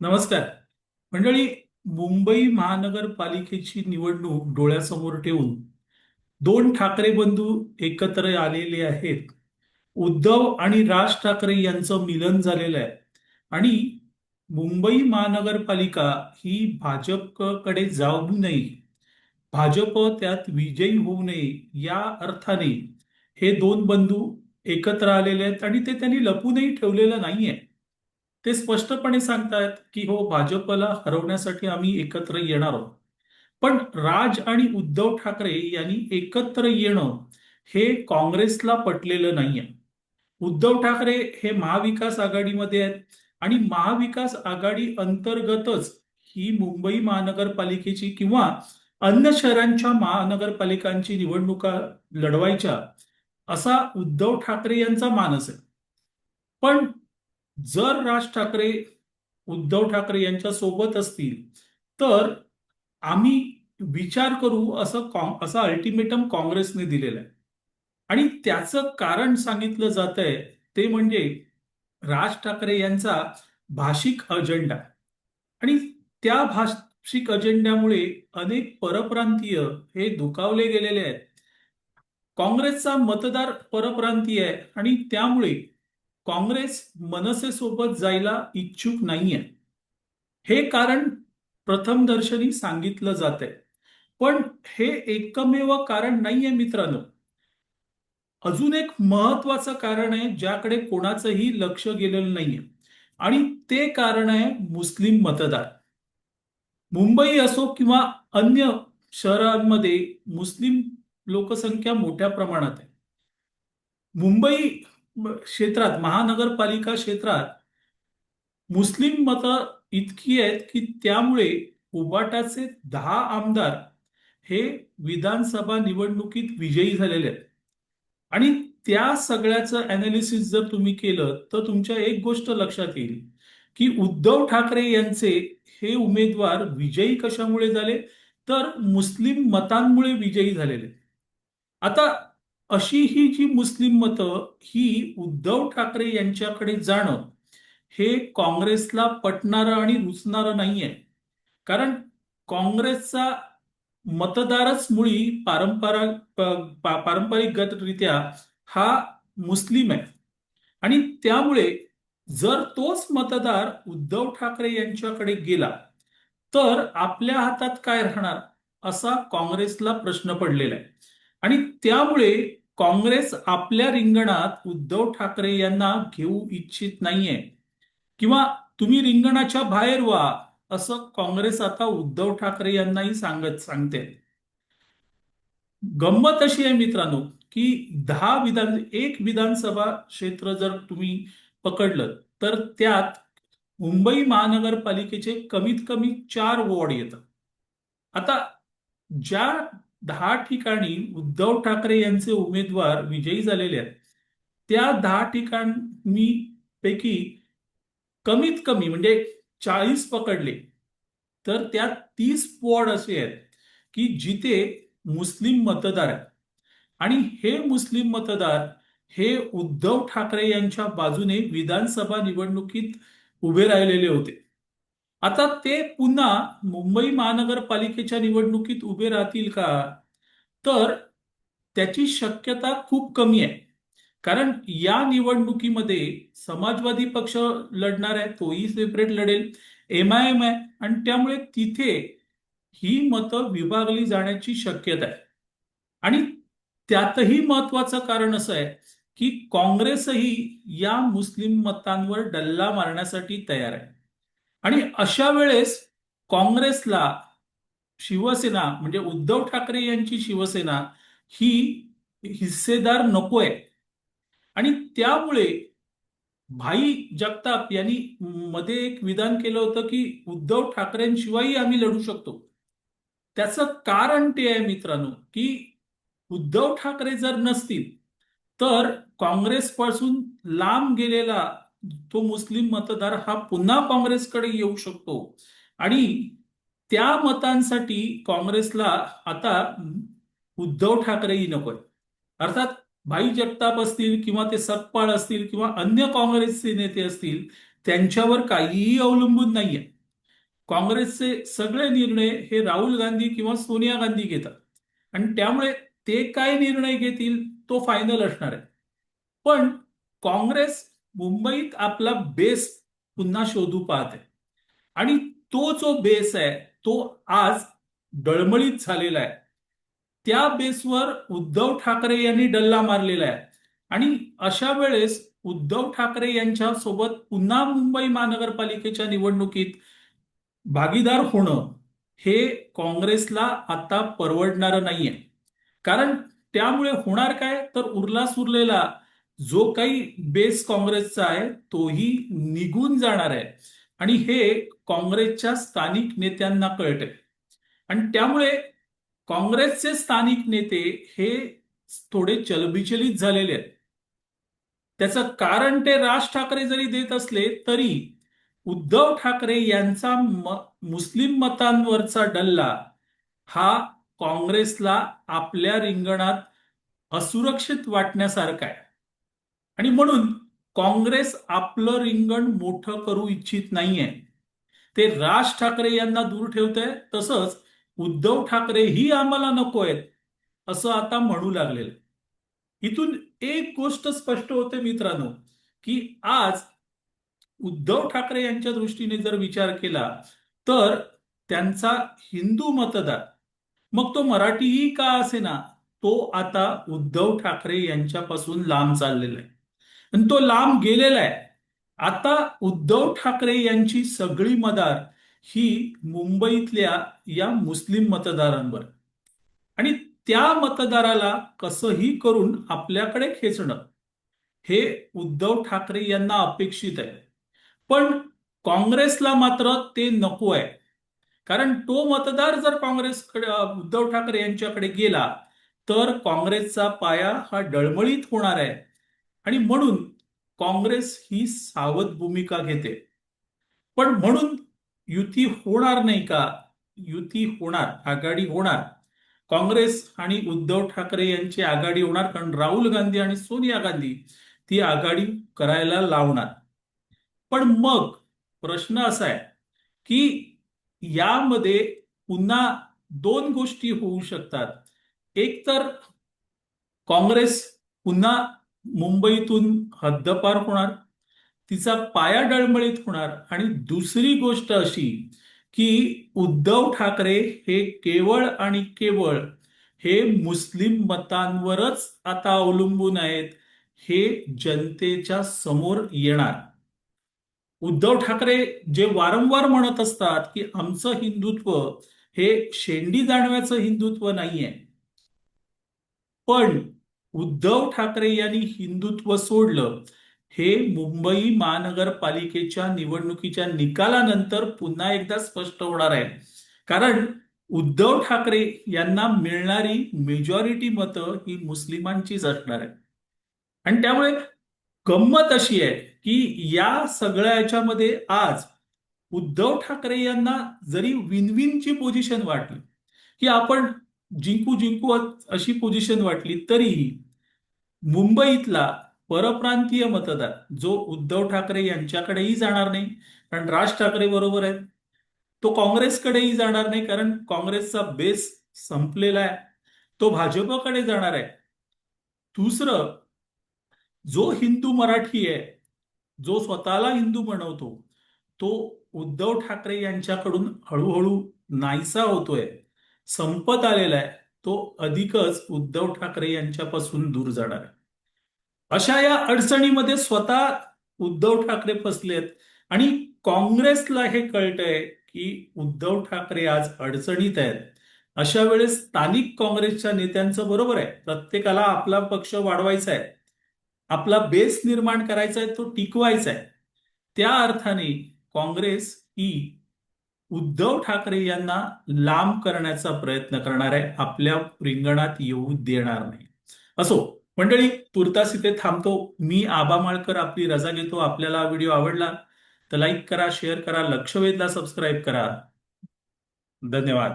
नमस्कार. मंडळी मुंबई महानगरपालिकेची निवडणूक डोळ्यासमोर ठेवून दोन ठाकरे बंधू एकत्र आलेले आहेत. उद्धव आणि राज ठाकरे यांचं मिलन झालेलं आहे. आणि मुंबई महानगरपालिका ही भाजपकडे जाऊ नये भाजप त्यात विजयी होऊ नये या अर्थाने हे दोन बंधू एकत्र आलेले आहेत आणि ते त्यांनी लपूनही ठेवलेलं नाहीये. ते स्पष्टपणे सांगतायत की हो भाजपला हरवण्यासाठी आम्ही एकत्र येणार आहोत. पण राज आणि उद्धव ठाकरे यांनी एकत्र येणं हे काँग्रेसला पटलेलं नाहीये. उद्धव ठाकरे हे महाविकास आघाडीमध्ये आहेत आणि महाविकास आघाडी अंतर्गतच ही मुंबई महानगरपालिकेची किंवा अन्य शहरांच्या महानगरपालिकांची निवडणुका लढवायच्या असा उद्धव ठाकरे यांचा मानस आहे. पण जर राज ठाकरे उद्धव ठाकरे यांच्या सोबत असतील तर आम्ही विचार करू असं कॉ असं अल्टिमेटम काँग्रेसने दिलेलं आहे. आणि त्याचं कारण सांगितलं जात आहे ते म्हणजे राज ठाकरे यांचा भाषिक अजेंडा आणि त्या भाषिक अजेंड्यामुळे अनेक परप्रांतीय हे दुखावले गेलेले आहेत. काँग्रेसचा मतदार परप्रांतीय आहे आणि त्यामुळे काँग्रेस मनसेसोबत जायला इच्छुक नाहीये. हे कारण प्रथमदर्शनी सांगितलं जात आहे पण हे एकमेव कारण नाहीये मित्रांनो. अजून एक महत्वाचं कारण आहे ज्याकडे कोणाचंही लक्ष गेलेलं नाहीये. आणि ते कारण आहे मुस्लिम मतदार. मुंबई असो किंवा अन्य शहरांमध्ये मुस्लिम लोकसंख्या मोठ्या प्रमाणात आहे. मुंबई क्षेत्रात महानगरपालिका क्षेत्रात मुस्लिम मतं इतकी आहेत की त्यामुळे उबाटाचे दहा आमदार हे विधानसभा निवडणुकीत विजयी झालेले आहेत. आणि त्या सगळ्याचं अनालिसिस जर तुम्ही केलं तर तुमच्या एक गोष्ट लक्षात येईल की उद्धव ठाकरे यांचे हे उमेदवार विजयी कशामुळे झाले? तर मुस्लिम मतांमुळे विजयी झालेले आता अशी ही जी मुस्लिम मतं ही उद्धव ठाकरे यांच्याकडे जाणं हे काँग्रेसला पटणारं आणि रुचणारं नाहीये. कारण काँग्रेसचा मतदारच मुळी पारंपरिक गतरित्या हा मुस्लिम आहे. आणि त्यामुळे जर तोच मतदार उद्धव ठाकरे यांच्याकडे गेला तर आपल्या हातात काय राहणार असा काँग्रेसला प्रश्न पडलेला आहे. आणि त्यामुळे काँग्रेस आपल्या रिंगणात उद्धव ठाकरे यांना घेऊ इच्छित नाहीये. किंवा तुम्ही रिंगणाच्या बाहेर व्हा असं काँग्रेस आता उद्धव ठाकरे यांनाही सांगत सांगते. गंमत अशी आहे मित्रांनो की दहा विधान एक विधानसभा क्षेत्र जर तुम्ही पकडलं तर त्यात मुंबई महानगरपालिकेचे कमीत कमी चार वॉर्ड येतात आता ज्या दहा ठिकाणी उद्धव ठाकरे यांचे उमेदवार विजयी झालेले आहेत. त्या दहा ठिकाणी पैकी कमीत कमी म्हणजे चाळीस पकडले तर त्यात तीस वॉर्ड असे आहेत की जिथे मुस्लिम मतदार आहेत. आणि हे मुस्लिम मतदार हे उद्धव ठाकरे यांच्या बाजूने विधानसभा निवडणुकीत उभे राहिलेले होते. आता ते पुन्हा मुंबई महानगरपालिकेच्या निवडणुकीत उभे राहतील का? तर त्याची शक्यता खूप कमी आहे. कारण या निवडणुकीमध्ये समाजवादी पक्ष लढणार आहे तोही सेपरेट लढेल एम आय एम आहे आणि त्यामुळे तिथे ही मतं विभागली जाण्याची शक्यता आहे. आणि त्यातही महत्वाचं कारण असं आहे की काँग्रेसही या मुस्लिम मतांवर डल्ला मारण्यासाठी तयार आहे. आणि अशा वेळेस काँग्रेसला शिवसेना म्हणजे उद्धव ठाकरे यांची शिवसेना ही हिस्सेदार नकोय. आणि त्यामुळे भाई जगताप यांनी मध्ये एक विधान केलं होतं की उद्धव ठाकरेंशिवायही आम्ही लढू शकतो. त्याचं कारण ते आहे मित्रांनो की उद्धव ठाकरे जर नसतील तर काँग्रेसपासून लांब गेलेला तो मुस्लिम मतदार हा पुन्हा काँग्रेसकडे येऊ शकतो. आणि त्या मतांसाठी काँग्रेसला आता उद्धव ठाकरेही नकोय अर्थात भाई जगताप असतील किंवा ते सतपाळ असतील किंवा अन्य काँग्रेसचे नेते असतील त्यांच्यावर काहीही अवलंबून नाहीये. काँग्रेसचे सगळे निर्णय हे राहुल गांधी किंवा सोनिया गांधी घेतात. आणि त्यामुळे ते काय निर्णय घेतील तो फायनल असणार आहे. पण काँग्रेस मुंबईत आपला बेस पुन्हा शोधू पाहते आणि तो जो बेस आहे तो आज डळमळीत झालेला आहे. त्या बेसवर उद्धव ठाकरे यांनी डल्ला मारलेला आहे. आणि अशा वेळेस उद्धव ठाकरे यांच्या सोबत पुन्हा मुंबई महानगरपालिकेच्या निवडणुकीत भागीदार होणं हे काँग्रेसला आता परवडणारं नाहीये. कारण त्यामुळे होणार काय? तर उरला सुरलेला जो काही बेस काँग्रेसचा आहे तोही निघून जाणार आहे. आणि हे काँग्रेसच्या स्थानिक नेत्यांना कळतंय. आणि त्यामुळे काँग्रेसचे स्थानिक नेते हे थोडे चलबिचलित झालेले आहेत. त्याचं कारण ते राज ठाकरे जरी देत असले तरी उद्धव ठाकरे यांचा म- मुस्लिम मतांवरचा डल्ला हा काँग्रेसला आपल्या रिंगणात असुरक्षित वाटण्यासारखा आहे. आणि म्हणून काँग्रेस आपलं रिंगण मोठं करू इच्छित नाहीये. ते राज ठाकरे यांना दूर ठेवतंय तसंच उद्धव ठाकरे ही आम्हाला नको आहेत असं आता म्हणू लागलेलं. इथून एक गोष्ट स्पष्ट होते मित्रांनो की आज उद्धव ठाकरे यांच्या दृष्टीने जर विचार केला तर त्यांचा हिंदू मतदार मग तो मराठीही का असे ना तो आता उद्धव ठाकरे यांच्यापासून लांब चाललेला आहे. आणि तो लांब गेलेला आहे. आता उद्धव ठाकरे यांची सगळी मदार ही मुंबईतल्या या मुस्लिम मतदारांवर. आणि त्या मतदाराला कसंही करून आपल्याकडे खेचणं हे उद्धव ठाकरे यांना अपेक्षित आहे. पण काँग्रेसला मात्र ते नको आहे. कारण तो मतदार जर काँग्रेसकडे उद्धव ठाकरे यांच्याकडे गेला तर काँग्रेसचा पाया हा डळमळीत होणार आहे. आणि म्हणून काँग्रेस ही सावध भूमिका घेते. पण म्हणून युती होणार नाही का? युती होणार आघाडी होणार. काँग्रेस आणि उद्धव ठाकरे यांची आघाडी होणार कारण राहुल गांधी आणि सोनिया गांधी ती आघाडी करायला लावणार. पण मग प्रश्न असा आहे की यामध्ये पुन्हा दोन गोष्टी होऊ शकतात. एक तर काँग्रेस पुन्हा मुंबईतून हद्दपार होणार तिचा पाया डळमळीत होणार आणि दुसरी गोष्ट अशी की उद्धव ठाकरे हे केवळ आणि केवळ हे मुस्लिम मतांवरच आता अवलंबून आहेत हे जनतेच्या समोर येणार. उद्धव ठाकरे जे वारंवार म्हणत असतात की आमचं हिंदुत्व हे शेंडी जाणव्याचं हिंदुत्व नाहीये. पण उद्धव ठाकरे यांनी हिंदुत्व सोडलं हे मुंबई महानगरपालिकेच्या निवडणुकीच्या निकालानंतर पुन्हा एकदा स्पष्ट होणार आहे. कारण उद्धव ठाकरे यांना मिळणारी मेजॉरिटी मतं ही मुस्लिमांचीच असणार आहे आणि त्यामुळे गंमत अशी आहे की या सगळ्या याच्यामध्ये आज उद्धव ठाकरे यांना जरी विन विनची पोझिशन वाटली की आपण जिंकू जिंकू अशी पोझिशन वाटली तरीही मुंबईतला परप्रांतीय मतदार जो उद्धव ठाकरे यांच्याकडेही जाणार नाही कारण राज ठाकरे बरोबर आहेत तो काँग्रेसकडेही जाणार नाही कारण काँग्रेसचा बेस संपलेला आहे. तो भाजपकडे जाणार आहे. दुसरं जो हिंदू मराठी आहे जो स्वतःला हिंदू बनवतो तो उद्धव ठाकरे यांच्याकडून हळूहळू नाहीसा होतोय संपत आलेला आहे तो अधिकच उद्धव ठाकरे यांच्यापासून दूर जाणार आहे. अशा या अडचणीमध्ये स्वतः उद्धव ठाकरे फसलेत. आणि काँग्रेसला हे कळतंय की उद्धव ठाकरे आज अडचणीत आहेत. अशा वेळेस स्थानिक काँग्रेसच्या नेत्यांचं बरोबर आहे. प्रत्येकाला आपला पक्ष वाढवायचा आहे. आपला बेस निर्माण करायचा आहे तो टिकवायचा आहे. त्या अर्थाने काँग्रेस ही उद्धव ठाकरे यांना लांब करण्याचा प्रयत्न करणार आहे. आपल्या रिंगणात येऊ देणार नाही. असो मंडळी तुर्तास इथे थांबतो. मी आबा माळकर आपली रजा घेतो. आपल्याला हा व्हिडिओ आवडला तर लाईक करा शेअर करा लक्ष वेधला सबस्क्राईब करा. धन्यवाद.